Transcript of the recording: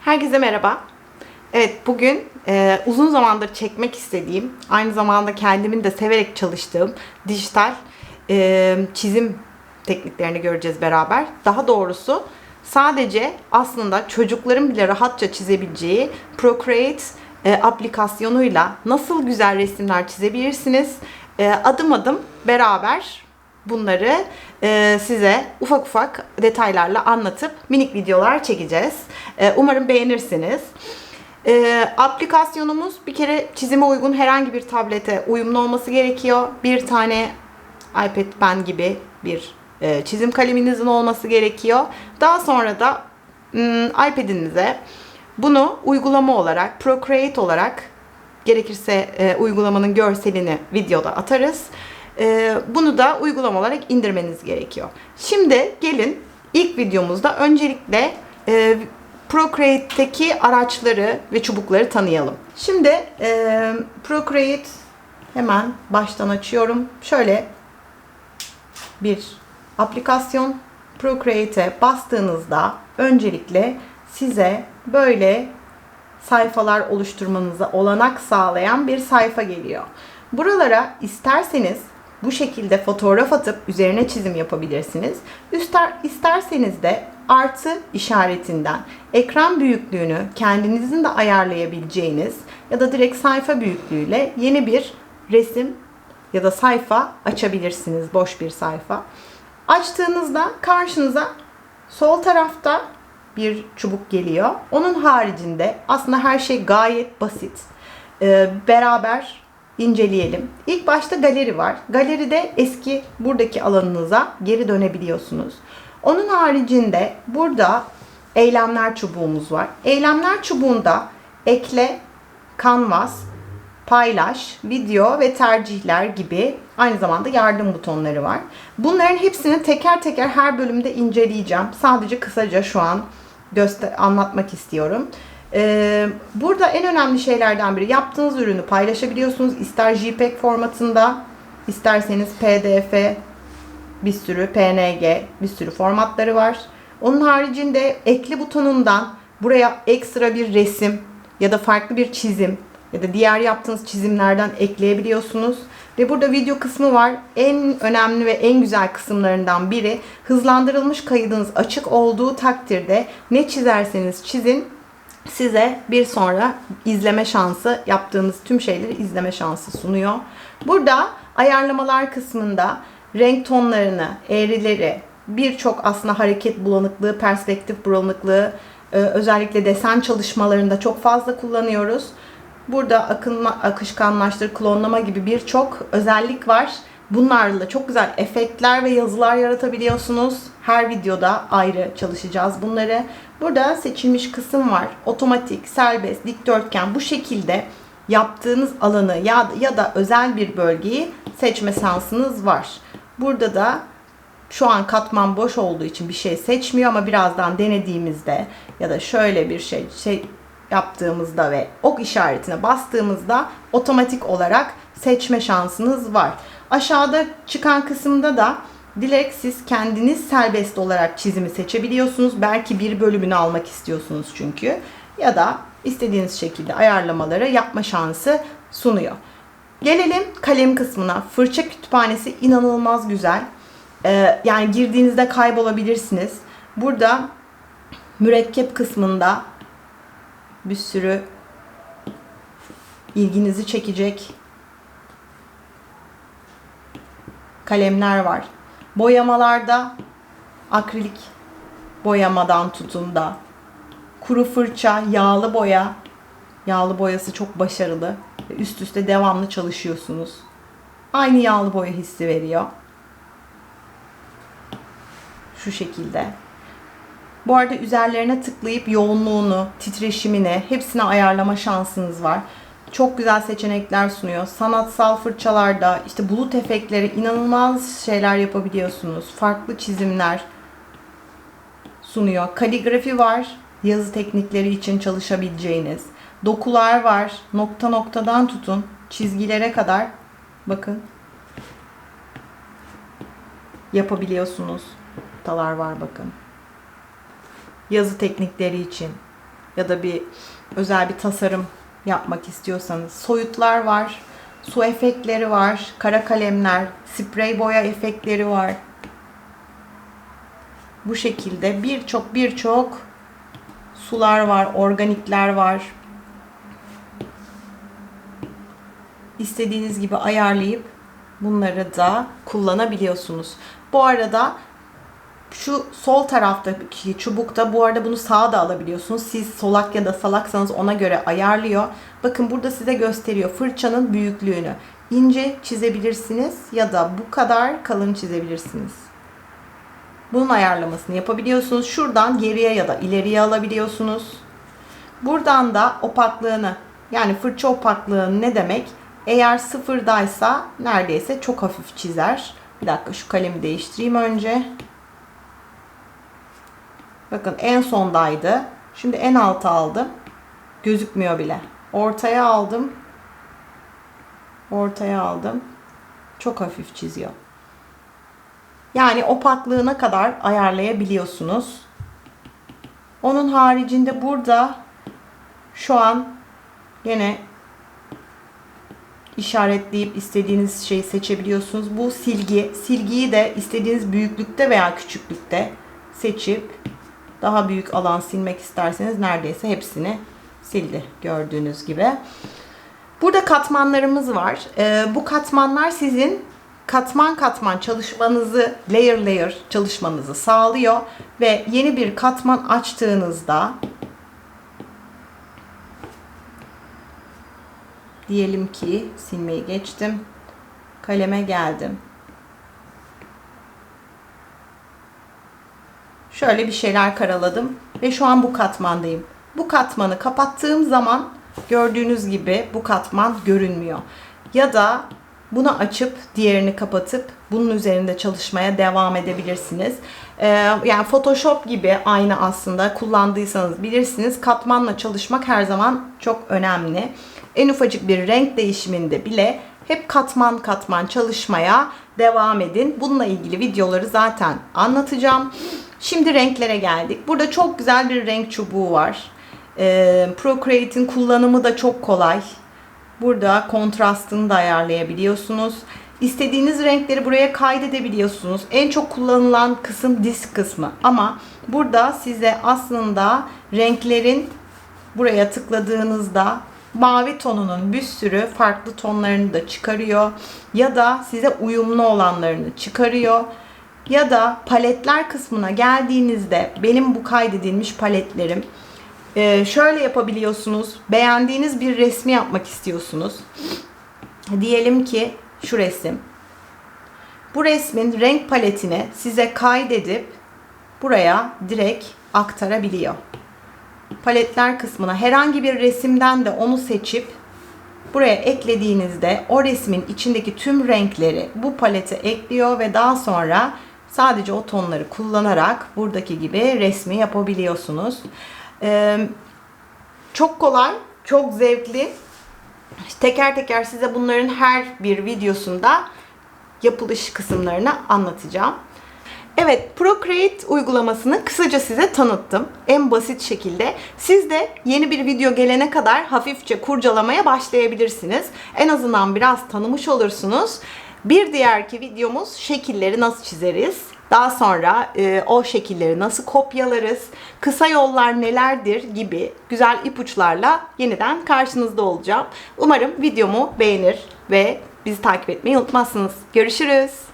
Herkese merhaba. Evet bugün e, uzun zamandır çekmek istediğim, aynı zamanda kendimin de severek çalıştığım dijital e, çizim tekniklerini göreceğiz beraber. Daha doğrusu sadece aslında çocukların bile rahatça çizebileceği Procreate e, aplikasyonuyla nasıl güzel resimler çizebilirsiniz e, adım adım beraber bunları e, size ufak ufak detaylarla anlatıp minik videolar çekeceğiz. E, umarım beğenirsiniz. E, aplikasyonumuz bir kere çizime uygun herhangi bir tablete uyumlu olması gerekiyor. Bir tane iPad Pen gibi bir e, çizim kaleminizin olması gerekiyor. Daha sonra da m, iPad'inize bunu uygulama olarak, Procreate olarak gerekirse e, uygulamanın görselini videoda atarız. E, bunu da uygulama olarak indirmeniz gerekiyor. Şimdi gelin ilk videomuzda öncelikle e, Procreate'teki araçları ve çubukları tanıyalım. Şimdi e, Procreate hemen baştan açıyorum. Şöyle bir aplikasyon Procreate'e bastığınızda öncelikle size böyle sayfalar oluşturmanıza olanak sağlayan bir sayfa geliyor. Buralara isterseniz bu şekilde fotoğraf atıp üzerine çizim yapabilirsiniz. Üster, isterseniz de artı işaretinden ekran büyüklüğünü kendinizin de ayarlayabileceğiniz ya da direkt sayfa büyüklüğüyle yeni bir resim ya da sayfa açabilirsiniz. Boş bir sayfa. Açtığınızda karşınıza sol tarafta bir çubuk geliyor. Onun haricinde aslında her şey gayet basit. Ee, beraber inceleyelim. İlk başta galeri var. Galeride eski buradaki alanınıza geri dönebiliyorsunuz. Onun haricinde burada eylemler çubuğumuz var. Eylemler çubuğunda ekle, kanvas, paylaş, video ve tercihler gibi aynı zamanda yardım butonları var. Bunların hepsini teker teker her bölümde inceleyeceğim. Sadece kısaca şu an göster anlatmak istiyorum. Ee, burada en önemli şeylerden biri yaptığınız ürünü paylaşabiliyorsunuz. İster JPEG formatında, isterseniz PDF, bir sürü PNG, bir sürü formatları var. Onun haricinde ekle butonundan buraya ekstra bir resim ya da farklı bir çizim ya da diğer yaptığınız çizimlerden ekleyebiliyorsunuz. Ve burada video kısmı var. En önemli ve en güzel kısımlarından biri hızlandırılmış kaydınız açık olduğu takdirde ne çizerseniz çizin size bir sonra izleme şansı, yaptığınız tüm şeyleri izleme şansı sunuyor. Burada ayarlamalar kısmında renk tonlarını, eğrileri, birçok aslında hareket bulanıklığı, perspektif bulanıklığı, e, özellikle desen çalışmalarında çok fazla kullanıyoruz. Burada akınma, akışkanlaştır, klonlama gibi birçok özellik var. Bunlarla çok güzel efektler ve yazılar yaratabiliyorsunuz. Her videoda ayrı çalışacağız bunları. Burada seçilmiş kısım var. Otomatik, serbest, dikdörtgen bu şekilde yaptığınız alanı ya, ya da özel bir bölgeyi seçme şansınız var. Burada da şu an katman boş olduğu için bir şey seçmiyor ama birazdan denediğimizde ya da şöyle bir şey, şey yaptığımızda ve ok işaretine bastığımızda otomatik olarak seçme şansınız var. Aşağıda çıkan kısımda da Dilek siz kendiniz serbest olarak çizimi seçebiliyorsunuz. Belki bir bölümünü almak istiyorsunuz çünkü. Ya da istediğiniz şekilde ayarlamaları yapma şansı sunuyor. Gelelim kalem kısmına. Fırça kütüphanesi inanılmaz güzel. Ee, yani girdiğinizde kaybolabilirsiniz. Burada mürekkep kısmında bir sürü ilginizi çekecek kalemler var. Boyamalarda akrilik boyamadan tutun da kuru fırça, yağlı boya. Yağlı boyası çok başarılı. Üst üste devamlı çalışıyorsunuz. Aynı yağlı boya hissi veriyor. Şu şekilde. Bu arada üzerlerine tıklayıp yoğunluğunu, titreşimini hepsini ayarlama şansınız var. Çok güzel seçenekler sunuyor. Sanatsal fırçalarda işte bulut efektleri inanılmaz şeyler yapabiliyorsunuz. Farklı çizimler sunuyor. Kaligrafi var. Yazı teknikleri için çalışabileceğiniz. Dokular var. Nokta noktadan tutun çizgilere kadar bakın yapabiliyorsunuz. noktalar var bakın. Yazı teknikleri için ya da bir özel bir tasarım yapmak istiyorsanız soyutlar var, su efektleri var, kara kalemler, sprey boya efektleri var. Bu şekilde birçok birçok sular var, organikler var. İstediğiniz gibi ayarlayıp bunları da kullanabiliyorsunuz. Bu arada şu sol taraftaki çubukta bu arada bunu sağa da alabiliyorsunuz. Siz solak ya da salaksanız ona göre ayarlıyor. Bakın burada size gösteriyor fırçanın büyüklüğünü. İnce çizebilirsiniz ya da bu kadar kalın çizebilirsiniz. Bunun ayarlamasını yapabiliyorsunuz. Şuradan geriye ya da ileriye alabiliyorsunuz. Buradan da opaklığını yani fırça opaklığı ne demek? Eğer sıfırdaysa neredeyse çok hafif çizer. Bir dakika şu kalemi değiştireyim önce. Bakın en sondaydı. Şimdi en alta aldım. Gözükmüyor bile. Ortaya aldım. Ortaya aldım. Çok hafif çiziyor. Yani opaklığına kadar ayarlayabiliyorsunuz. Onun haricinde burada şu an yine işaretleyip istediğiniz şeyi seçebiliyorsunuz. Bu silgi. Silgiyi de istediğiniz büyüklükte veya küçüklükte seçip daha büyük alan silmek isterseniz neredeyse hepsini sildi gördüğünüz gibi. Burada katmanlarımız var. Ee, bu katmanlar sizin katman katman çalışmanızı, layer layer çalışmanızı sağlıyor ve yeni bir katman açtığınızda diyelim ki silmeyi geçtim. Kaleme geldim. Şöyle bir şeyler karaladım ve şu an bu katmandayım. Bu katmanı kapattığım zaman gördüğünüz gibi bu katman görünmüyor. Ya da bunu açıp diğerini kapatıp bunun üzerinde çalışmaya devam edebilirsiniz. Ee, yani Photoshop gibi aynı aslında kullandıysanız bilirsiniz katmanla çalışmak her zaman çok önemli. En ufacık bir renk değişiminde bile hep katman katman çalışmaya devam edin. Bununla ilgili videoları zaten anlatacağım. Şimdi renklere geldik. Burada çok güzel bir renk çubuğu var. Ee, Procreate'in kullanımı da çok kolay. Burada kontrastını da ayarlayabiliyorsunuz. İstediğiniz renkleri buraya kaydedebiliyorsunuz. En çok kullanılan kısım disk kısmı. Ama burada size aslında renklerin buraya tıkladığınızda mavi tonunun bir sürü farklı tonlarını da çıkarıyor. Ya da size uyumlu olanlarını çıkarıyor. Ya da paletler kısmına geldiğinizde benim bu kaydedilmiş paletlerim ee, şöyle yapabiliyorsunuz. Beğendiğiniz bir resmi yapmak istiyorsunuz. Diyelim ki şu resim. Bu resmin renk paletini size kaydedip buraya direkt aktarabiliyor. Paletler kısmına herhangi bir resimden de onu seçip buraya eklediğinizde o resmin içindeki tüm renkleri bu palete ekliyor ve daha sonra sadece o tonları kullanarak buradaki gibi resmi yapabiliyorsunuz. Ee, çok kolay, çok zevkli. Teker teker size bunların her bir videosunda yapılış kısımlarını anlatacağım. Evet, Procreate uygulamasını kısaca size tanıttım. En basit şekilde. Siz de yeni bir video gelene kadar hafifçe kurcalamaya başlayabilirsiniz. En azından biraz tanımış olursunuz. Bir diğerki videomuz şekilleri nasıl çizeriz? Daha sonra e, o şekilleri nasıl kopyalarız? Kısa yollar nelerdir gibi güzel ipuçlarla yeniden karşınızda olacağım. Umarım videomu beğenir ve bizi takip etmeyi unutmazsınız. Görüşürüz.